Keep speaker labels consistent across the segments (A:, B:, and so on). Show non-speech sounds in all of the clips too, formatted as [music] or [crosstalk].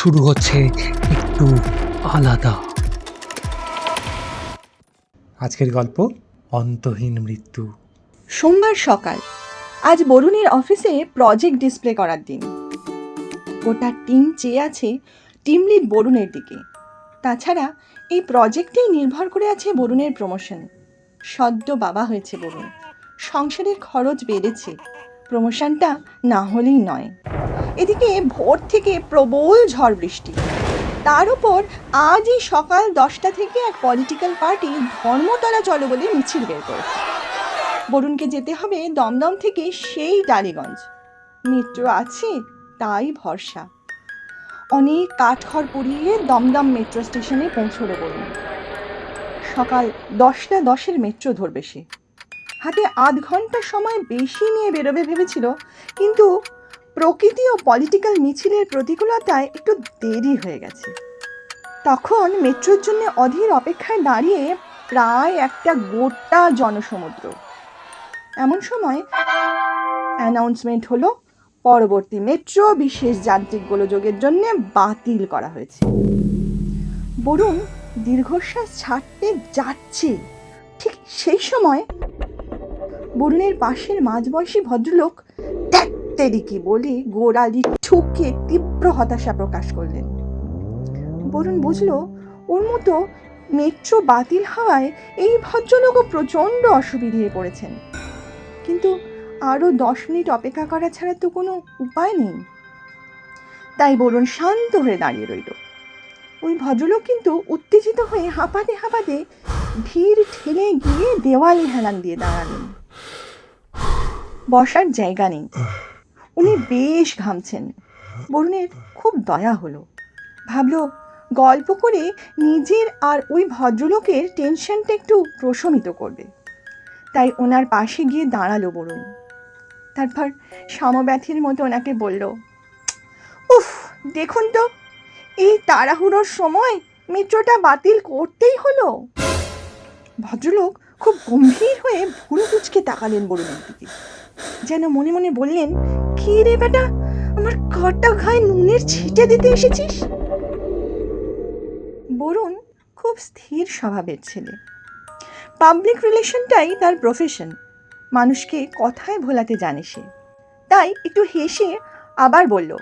A: শুরু হচ্ছে একটু আলাদা। আজকের গল্প অন্তহীন মৃত্যু।
B: সোমবার সকাল। আজ বরুণের অফিসে প্রজেক্ট ডিসপ্লে করার দিন। গোটা টিম চেয়ে আছে টিম লিড বরুণের দিকে। তাছাড়া এই প্রজেক্টেই নির্ভর করে আছে বরুণের প্রমোশন সদ্য বাবা হয়েছে বরুণ। সংসারের খরচ বেড়েছে। প্রমোশনটা না হলেই নয়। এদিকে ভোর থেকে প্রবল ঝড় বৃষ্টি। তার উপর আজই সকাল দশটা থেকে এক পলিটিক্যাল পার্টি ধর্মতলা চলো বলে মিছিল বের করেছে। বরুণকে যেতে হবে দমদম থেকে সেই টালিগঞ্জ। মেট্রো আছে, তাই ভরসা। অনেক কাঠখড় পুড়িয়ে দমদম মেট্রো স্টেশনে পৌঁছলো বরুণ। সকাল দশটা দশের মেট্রো ধরবে সে। হাতে আধ ঘণ্টা সময় বেশি নিয়ে বেরোবে ভেবেছিল, কিন্তু প্রকৃতি ও পলিটিক্যাল মিছিলের প্রতিকূলতায় একটু দেরি হয়ে গেছে। তখন মেট্রোর জন্য অধীর অপেক্ষায় দাঁড়িয়ে প্রায় একটা গোটা জনসমুদ্র। এমন সময় অ্যানাউন্সমেন্ট হলো, পরবর্তী মেট্রো বিশেষ যান্ত্রিক গোলযোগের জন্য বাতিল করা হয়েছে। বরুণ দীর্ঘশ্বাস ছাড়তে যাচ্ছে। ঠিক সেই সময় বরুণের পাশের মাঝবয়সী ভদ্রলোক কি বলে গোড়ালি ঠুকে তীব্র হতাশা প্রকাশ করলেন। বরুণ বুঝলো, ওর মতো মেট্রো বাতিল হওয়ায় এই ভদ্রলোকও প্রচণ্ড অসুবিধে পড়েছেন। কিন্তু আরও দশ মিনিট অপেক্ষা করা ছাড়া তো কোনো উপায় নেই। তাই বরুণ শান্ত হয়ে দাঁড়িয়ে রইল। ওই ভদ্রলোক কিন্তু উত্তেজিত হয়ে হাঁপাতে হাঁপাতে ভিড় ঠেলে গিয়ে দেওয়ালে হেলান দিয়ে দাঁড়ালেন। বসার জায়গা নেই। উনি বেশ ঘামছেন। বরুণের খুব দয়া হলো। ভাবলো, গল্প করে নিজের আর ওই ভদ্রলোকের টেনশনটা একটু প্রশমিত করবে। তাই ওনার পাশে গিয়ে দাঁড়াল বরুণ। তারপর সমব্যথীর মতো ওনাকে বলল, উফ, দেখুন তো, এই তাড়াহুড়োর সময় মেট্রোটা বাতিল করতেই হলো। ভদ্রলোক খুব গম্ভীর হয়ে ভুরু কুচকে তাকালেন বরুণের দিকে। যেন মনে মনে বললেন কি রে বেটা? আমার কটা ঘায়ে নুনের ছিটে দিতে এসেছিস? বরুণ খুব স্থির স্বভাবের ছেলে। পাবলিক রিলেশনটাই তার প্রফেশন মানুষকে কথায় ভোলাতে জানে সে। তাই একটু হেসে আবার বলল,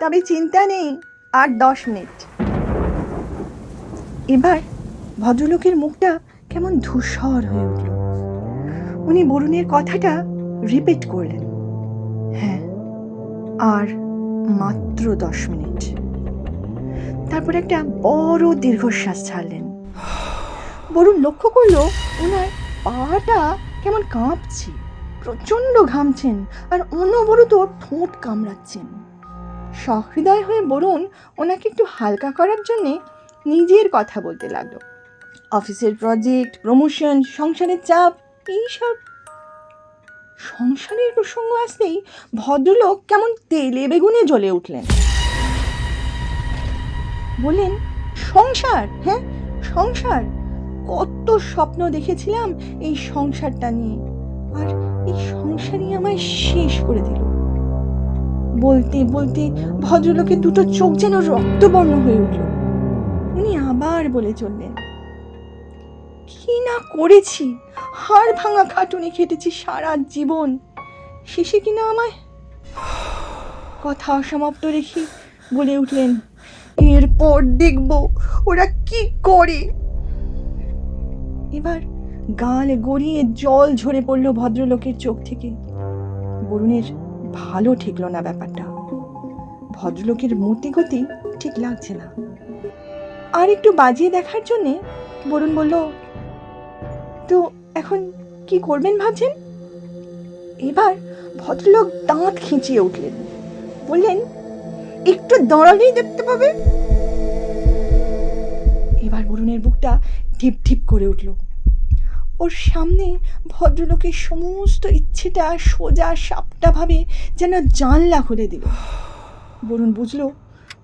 B: তবে চিন্তা নেই, আর দশ মিনিট। এবার ভদ্রলোকের মুখটা কেমন ধূসর হয়ে উঠল। উনি বরুণের কথাটা রিপিট করলেন। হ্যাঁ আর মাত্র দশ মিনিট। তারপর একটা বড় দীর্ঘশ্বাস ছাড়লেন। বরুণ লক্ষ্য করল ওনার পাটা কেমন কাঁপছে, প্রচণ্ড ঘামছেন আর অনবরত ঠোঁট কামড়াচ্ছেন। সহৃদয় হয়ে বরুণ ওনাকে একটু হালকা করার জন্যে নিজের কথা বলতে লাগল। অফিসের প্রজেক্ট প্রমোশন সংসারের চাপ, এইসব সংসারের প্রসঙ্গ আসতেই ভদ্রলোক কেমন তেলে বেগুনে জ্বলে উঠলেন। বললেন, সংসার হ্যাঁ সংসার। কত স্বপ্ন দেখেছিলাম এই সংসারটা নিয়ে। আর এই সংসারই আমায় শেষ করে দিল। বলতে বলতে ভদ্রলোকের দুটো চোখ যেন রক্তবর্ণ হয়ে উঠল। উনি আবার বলে চললেন কি না করেছি? হাড় ভাঙা খাটুনি খেটেছি সারা জীবন। শেষে কিনা আমায়? কথা অসমাপ্ত রেখে বলে উঠলেন, এরপর দেখব ওরা কি করে? এবার গাল গড়িয়ে জল ঝরে পড়ল ভদ্রলোকের চোখ থেকে। বরুণের ভালো ঠেকলো না ব্যাপারটা। ভদ্রলোকের মতি গতি ঠিক লাগছে না। আর একটু বাজিয়ে দেখার জন্যে বরুণ বলল তো এখন কি করবেন ভাবছেন? এবার ভদ্রলোক দাঁত খিঁচিয়ে উঠলেন। বললেন, একটু দাঁড়ালেই দেখতে পাবে? এবার বরুণের বুকটা ঢিপ ঢিপ করে উঠল। ওর সামনে ভদ্রলোকের সমস্ত ইচ্ছেটা সোজা সাপটাভাবে যেন জানলা খুলে দিল। বরুণ বুঝলো,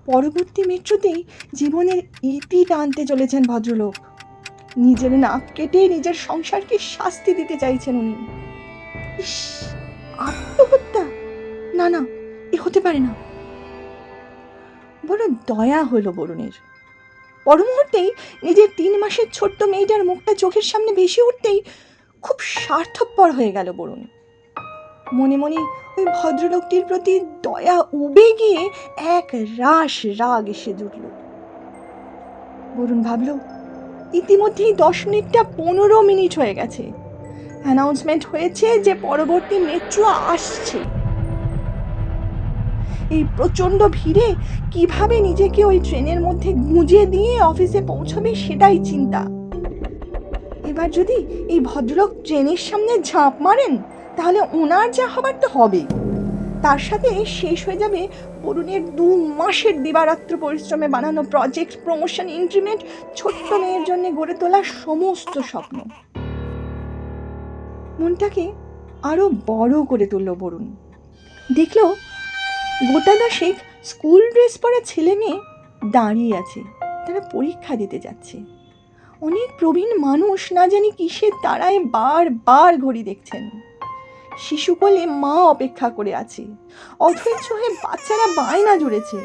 B: পরবর্তী মেট্রোতেই জীবনের ইতি টানতে চলেছেন ভদ্রলোক। নিজের নাক কেটে নিজের সংসারকে শাস্তি দিতে চাইছেন উনি। ইস, আত্মহত্যা? না না, এ হতে পারে না। বড় দয়া হলো বরুণের। পর মুহূর্তেই নিজের তিন মাসের ছোট্ট মেয়েটার মুখটা চোখের সামনে ভেসে উঠতেই খুব স্বার্থপর হয়ে গেল বরুণ। মনে মনে ওই ভদ্রলোকটির প্রতি দয়া উবে গিয়ে এক রাস রাগ এসে জুটল। বরুণ ভাবল ইতিমধ্যেই দশ মিনিটটা পনেরো মিনিট হয়ে গেছে। অ্যানাউন্সমেন্ট হয়েছে যে পরবর্তী মেট্রো আসছে। এই প্রচণ্ড ভিড়ে কীভাবে নিজেকে ওই ট্রেনের মধ্যে গুঁজে দিয়ে অফিসে পৌঁছবে সেটাই চিন্তা। এবার যদি এই ভদ্রলোক ট্রেনের সামনে ঝাঁপ মারেন, তাহলে ওনার যা হবার তো হবে তার সাথে শেষ হয়ে যাবে বরুণের দু মাসের দিবারাত্র পরিশ্রমে বানানো প্রজেক্ট প্রমোশন ইনক্রিমেন্ট ছোট্ট মেয়ের জন্য গড়ে তোলা সমস্ত স্বপ্ন। মনটাকে আরও বড় করে তুলল বরুণ। দেখল গোটা দশেক স্কুল ড্রেস পরা ছেলে মেয়ে দাঁড়িয়ে আছে, তারা পরীক্ষা দিতে যাচ্ছে। অনেক প্রবীণ মানুষ না জানি কিসের তারায় বার বার ঘড়ি দেখছেন। শিশুকলে মা অপেক্ষা করে আছে। অধৈর্য হয়ে বাচ্চারা বায়না জুড়েছে।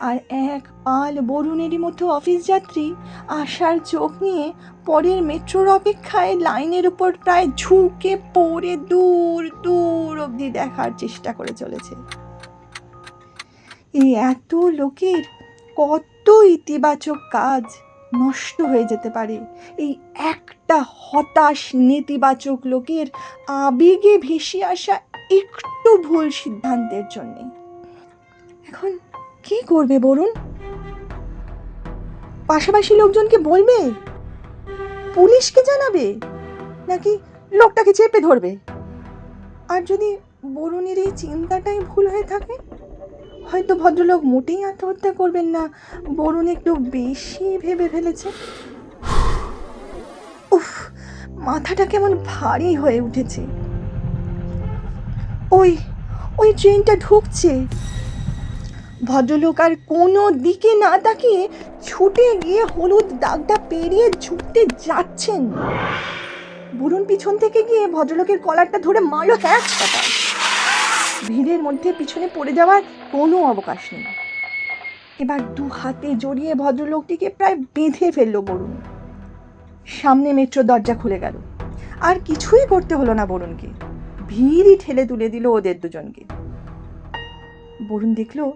B: আর এক পাল বরুণেরই মতো অফিস যাত্রী আশার চোখ নিয়ে পরের মেট্রোর অপেক্ষায় লাইনের উপর প্রায় ঝুঁকে পড়ে দূর দূর অবধি দেখার চেষ্টা করে চলেছে। এই এত লোকের কত ইতিবাচক কাজ। নষ্ট হয়ে যেতে পারে। এই একটা হতাশ, নেতিবাচক লোকের আবেগে ভেসে আসা একটু ভুল সিদ্ধান্তের জন্যে। এখন কি করবে বরুণ পাশাপাশি লোকজনকে বলবে? পুলিশকে জানাবে? নাকি লোকটাকে চেপে ধরবে? আর যদি বরুণের এই চিন্তাটাই ভুল হয়ে থাকে? হয়তো ভদ্রলোক মোটেই আত্মহত্যা করবেন না, বরুণ একটু বেশি ভেবে ফেলেছে। উফ, মাথাটা কেমন ভারী হয়ে উঠেছে। ওই ওই ট্রেনটা ঢুকছে। ভদ্রলোক আর কোনো দিকে না তাকিয়ে ছুটে গিয়ে হলুদ দাগটা পেরিয়ে ছুটতে যাচ্ছেন। বরুণ পিছন থেকে গিয়ে ভদ্রলোকের কলারটা ধরে মারলো কথা ভিড়ের মধ্যে পিছনে পড়ে যাওয়ার কোনো অবকাশ নেই। এবার দু হাতে জড়িয়ে ভদ্রলোকটিকে প্রায় বেঁধে ফেলল বরুণ। সামনে মেট্রো দরজা খুলে গেল। আর কিছুই করতে হলো না বরুণকে। ভিড়ই ঠেলে তুলে দিল ওদের দুজনকে। বরুণ দেখল,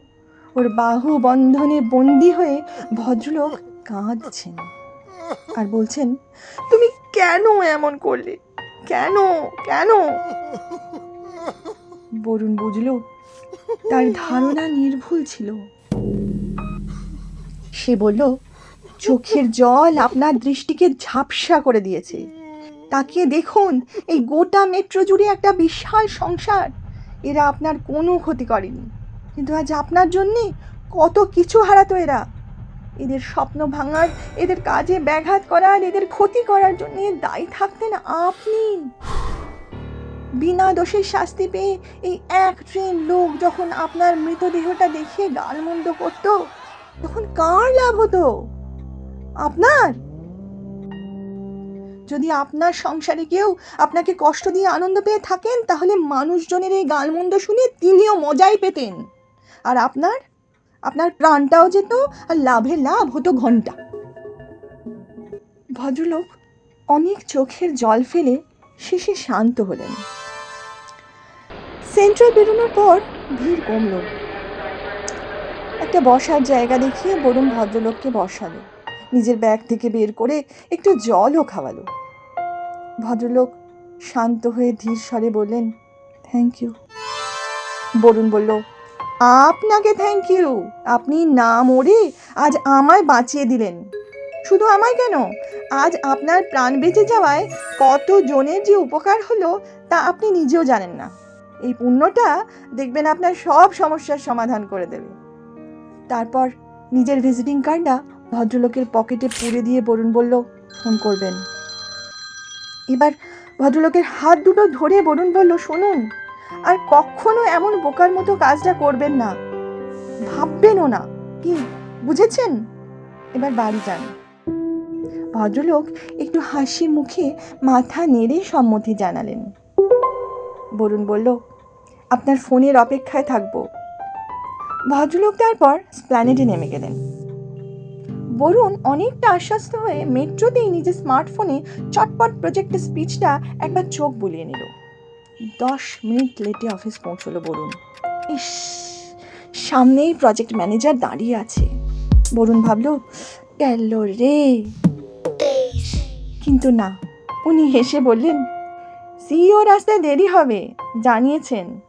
B: ওর বাহু বন্ধনে বন্দি হয়ে ভদ্রলোক কাঁদছেন আর বলছেন, তুমি কেন এমন করলে? কেন? কেন? বরুণ বুঝলো, তার ধারণা নির্ভুল ছিল। সে বলল, চোখের জল আপনার দৃষ্টিকে ঝাপসা করে দিয়েছে। তাকিয়ে দেখুন, এই গোটা মেট্রো জুড়ে একটা বিশাল সংসার। এরা আপনার কোনো ক্ষতি করেনি। কিন্তু আজ আপনার জন্যে কত কিছু হারাতো এরা। এদের স্বপ্ন ভাঙার, এদের কাজে ব্যাঘাত করার, এদের ক্ষতি করার জন্য দায়ী থাকতেন আপনি। বিনা দোষের শাস্তি পেয়ে এই এক ট্রেন লোক যখন আপনার মৃতদেহটা দেখিয়ে গালমন্দ করত, তখন কার লাভ হতো? আপনার? যদি আপনার সংসারে কেউ আপনাকে কষ্ট দিয়ে আনন্দ পেয়ে থাকেন, তাহলে মানুষজনের এই গালমন্দ শুনে তিনিও মজাই পেতেন। আর আপনার? আপনার প্রাণটাও যেত আর লাভে লাভ হতো ঘণ্টা। ভদ্রলোক অনেক চোখের জল ফেলে শেষে শান্ত হলেন। সেন্ট্রাল বেরোনোর পর ভিড় কমল। একটা বসার জায়গা দেখিয়ে বরুণ ভদ্রলোককে বসালো। নিজের ব্যাগ থেকে বের করে একটু জলও খাওয়ালো। ভদ্রলোক শান্ত হয়ে ধীর স্বরে বললেন থ্যাংক ইউ বরুণ বলল, আপনাকে থ্যাংক ইউ আপনি না মরে আজ আমায় বাঁচিয়ে দিলেন। শুধু আমায় কেন? আজ আপনার প্রাণ বেঁচে যাওয়ায় কত জনের যে উপকার হলো তা আপনি নিজেও জানেন না। এই পুণ্যটা দেখবেন আপনার সব সমস্যার সমাধান করে দেবে। তারপর নিজের ভিজিটিং কার্ডটা ভদ্রলোকের পকেটে পুরে দিয়ে বরুণ বলল, ফোন করবেন। এবার ভদ্রলোকের হাত দুটো ধরে বরুণ বলল, শুনুন, আর কখনো এমন বোকার মতো কাজটা করবেন না। ভাববেনও না। কি, বুঝেছেন? এবার বাড়ি যান। ভদ্রলোক একটু হাসি মুখে মাথা নেড়ে সম্মতি জানালেন। বরুণ বলল, আপনার ফোনের অপেক্ষায় থাকব। ভদ্রলোক তারপর স্প্ল্যানেডে নেমে গেলেন। বরুণ অনেকটা আশ্বস্ত হয়ে মেট্রোতেই নিজের স্মার্টফোনে চটপট প্রজেক্টের স্পিচটা একবার চোখ বুলিয়ে নিল। দশ মিনিট লেটে অফিস পৌঁছলো বরুণ। ইস, সামনেই প্রজেক্ট ম্যানেজার দাঁড়িয়ে আছে। বরুণ ভাবল, গেল রে। কিন্তু না, উনি হেসে বললেন সিইও রাস্তায় দেরি হবে জানিয়েছেন।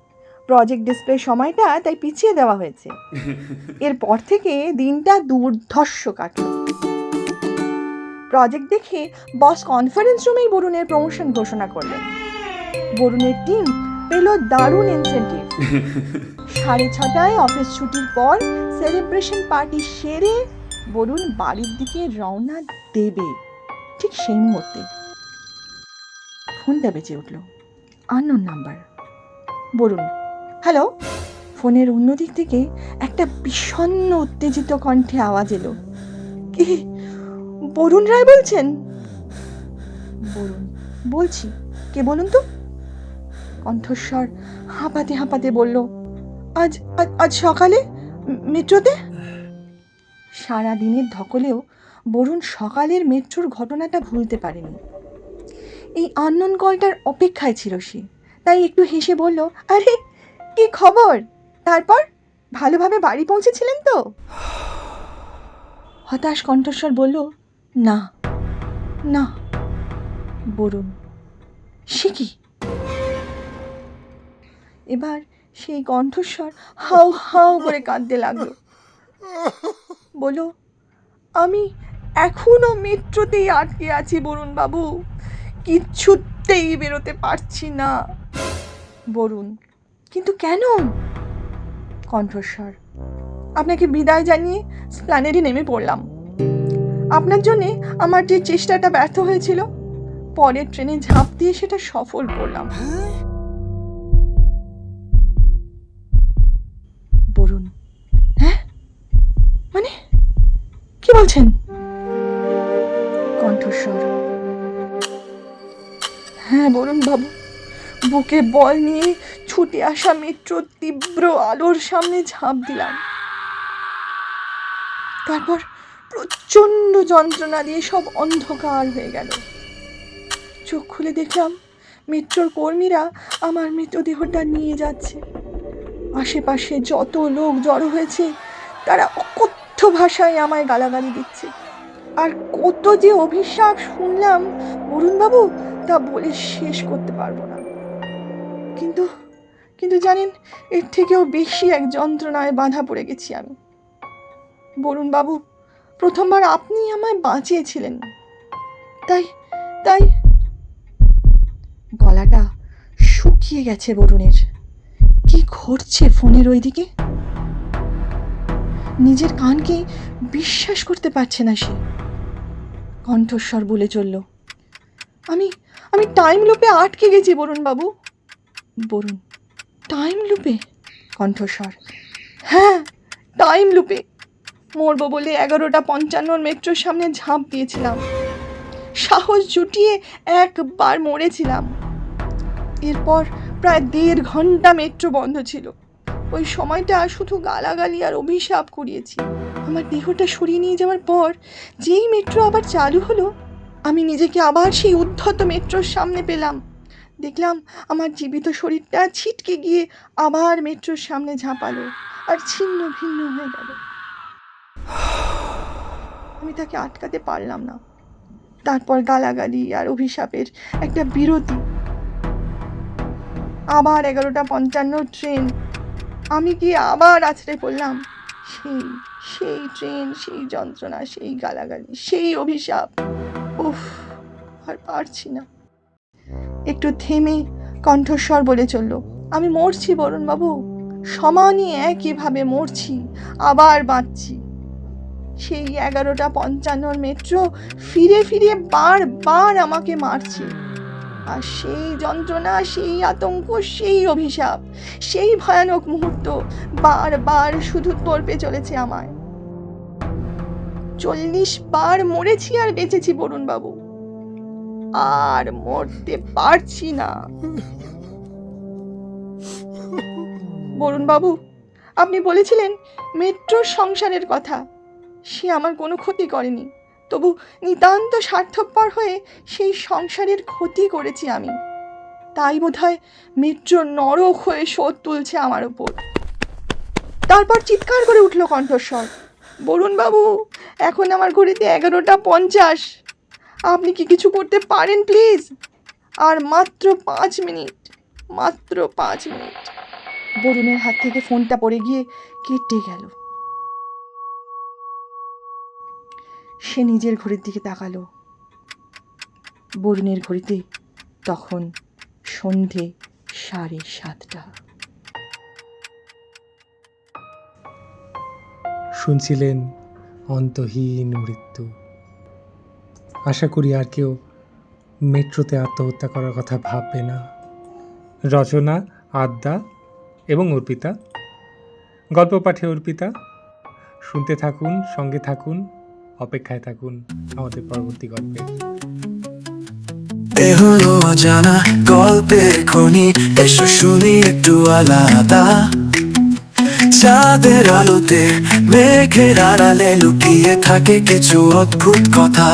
B: প্রজেক্ট ডিসপ্লে সময়টা তাই পিছিয়ে দেওয়া হয়েছে। [laughs] এরপর থেকে দিনটা দুর্ধর্ষ কাটল। প্রজেক্ট দেখে বস কনফারেন্স রুমেই বরুণের প্রমোশন ঘোষণা করলেন। বরুণের টিম পেল দারুণ ইনসেন্টিভ [laughs] সাড়ে ছটায় অফিস ছুটির পর সেলিব্রেশন পার্টি সেরে বরুণ বাড়ির দিকে রওনা দেবে। ঠিক সেই মুহূর্তে। ফোনটা বেজে উঠল। Unknown number. বরুণ, হ্যালো? ফোনের অন্য দিক থেকে একটা বিষণ্ণ উত্তেজিত কণ্ঠে আওয়াজ এলো। কি? বরুণ রায় বলছেন? বরুণ, বলছি। কে বলুন তো? কণ্ঠস্বর হাঁপাতে হাঁপাতে বলল, আজ- আজ সকালে? মেট্রোতে? সারা দিনের ধকলেও বরুণ সকালের মেট্রোর ঘটনাটা ভুলতে পারেনি। এই আননোন কলটার অপেক্ষায় ছিল সে। তাই একটু হেসে বলল, আরে, কি খবর? তারপর? ভালোভাবে বাড়ি পৌঁছেছিলেন তো? হতাশ কণ্ঠস্বর বলল, না না, বরুণ, সে কি? এবার সেই কণ্ঠস্বর হাউ হাউ করে কাঁদতে লাগল। বলো আমি এখনও মেট্রোতেই আটকে আছি বরুণ বাবু কিচ্ছুতেই বেরোতে পারছি না। বরুণ, কিন্তু কেন? কণ্ঠস্বর। আপনাকে বিদায় জানিয়ে স্প্ল্যানেডে নেমে পড়লাম। আপনার জন্যে আমার যে চেষ্টাটা ব্যর্থ হয়েছিল, পরের ট্রেনে ঝাঁপ দিয়ে সেটা সফল করলাম। বরুণ হ্যাঁ? মানে? কি বলছেন? কণ্ঠস্বর। হ্যাঁ বরুণ বাবু। বুকে বল নিয়ে ছুটে আসা মেট্রোর তীব্র আলোর সামনে ঝাঁপ দিলাম। তারপর প্রচণ্ড যন্ত্রণা দিয়ে সব অন্ধকার হয়ে গেল। চোখ খুলে দেখলাম মেট্রোর কর্মীরা আমার মৃতদেহটা নিয়ে যাচ্ছে। আশেপাশে যত লোক জড়ো হয়েছে, তারা অকথ্য ভাষায় আমায় গালাগালি দিচ্ছে। আর কত যে অভিশাপ শুনলাম অরুণবাবু তা বলে শেষ করতে পারব না। কিন্তু কিন্তু জানেন, এর থেকেও বেশি এক যন্ত্রণায় বাধা পড়ে গেছি আমি। বরুণ বাবু, প্রথমবার আপনি আমায় বাঁচিয়েছিলেন। তাই তাই গলাটা শুকিয়ে গেছে বরুণের। কি ঘটছে ফোনের ওইদিকে? নিজের কানকে বিশ্বাস করতে পারছে না সে। কণ্ঠস্বর বলে চলল, আমি আমি টাইম লুপে আটকে গেছি বরুণ বাবু। বরুণ টাইম লুপে কণ্ঠস্বর। হ্যাঁ টাইম লুপে মরবো বলে এগারোটা পঞ্চান্নর মেট্রোর সামনে ঝাঁপ দিয়েছিলাম। সাহস জুটিয়ে একবার মরেছিলাম। এরপর প্রায় দেড় ঘণ্টা মেট্রো বন্ধ ছিল। ওই সময়টা শুধু গালাগালি আর অভিশাপ করিয়েছি আমার দেহটা সরিয়ে নিয়ে যাওয়ার পর যেই মেট্রো আবার চালু হলো আমি নিজেকে আবার সেই উদ্ধত মেট্রোর সামনে পেলাম। দেখলাম আমার জীবিত শরীরটা ছিটকে গিয়ে আবার মেট্রোর সামনে ঝাঁপালো আর ছিন্ন ভিন্ন হয়ে গেল। আমি তাকে আটকাতে পারলাম না। তারপর গালাগালি আর অভিশাপের একটা বিরতি। আবার এগারোটা পঞ্চান্ন ট্রেন। আমি কি আবার আছড়ে পড়লাম। সেই সেই ট্রেন, সেই যন্ত্রণা, সেই গালাগালি, সেই অভিশাপ। উফ, আর পারছি না। একটু থেমে কণ্ঠস্বর বলে চলল, আমি মরছি বরুণ বাবু। সমানই একইভাবে মরছি, আবার বাঁচছি। সেই এগারোটা পঞ্চান্নর মেট্রো ফিরে ফিরে বারবার আমাকে মারছে। আর সেই যন্ত্রণা, সেই আতঙ্ক, সেই অভিশাপ, সেই ভয়ানক মুহূর্ত বারবার শুধু তর্পে চলেছে আমায়। চল্লিশ বার মরেছি আর বেঁচেছি বরুণ বাবু আর মরতে পারছি না। বরুণ বাবু আপনি বলেছিলেন মেট্রোর সংসারের কথা। সে আমার কোনো ক্ষতি করেনি। তবু নিতান্ত স্বার্থপর হয়ে সেই সংসারের ক্ষতি করেছি আমি। তাই বোধহয় মেট্রো নরক হয়ে শোধ তুলছে আমার ওপর তারপর চিৎকার করে উঠল কণ্ঠস্বর। বরুণ বাবু, এখন আমার ঘড়িতে এগারোটা পঞ্চাশ। আপনি কি কিছু করতে পারেন, প্লিজ? আর মাত্র পাঁচ মিনিট, মাত্র পাঁচ মিনিট। বরুণের হাত থেকে ফোনটা পড়ে গিয়ে কেটে গেল। সে নিজের ঘড়ির দিকে তাকালো। বরুণের ঘড়িতে তখন সন্ধে সাড়ে সাতটা।
A: শুনছিলেন অন্তহীন মৃত্যু। আশা করি আর কেউ মেট্রোতে আত্মহত্যা করার কথা ভাববে না। রচনা আদ্যা এবং অর্পিতা। গল্প পাঠে অর্পিতা। শুনতে থাকুন, সঙ্গে থাকুন, অপেক্ষায় থাকুন আমাদের পরবর্তী গল্পে।
C: অজানা গল্পের খনি, এসো শুনি একটু আলাদা। চাঁদের আলোতে মেঘের আড়ালে লুকিয়ে থাকে কিছু অদ্ভুত কথা।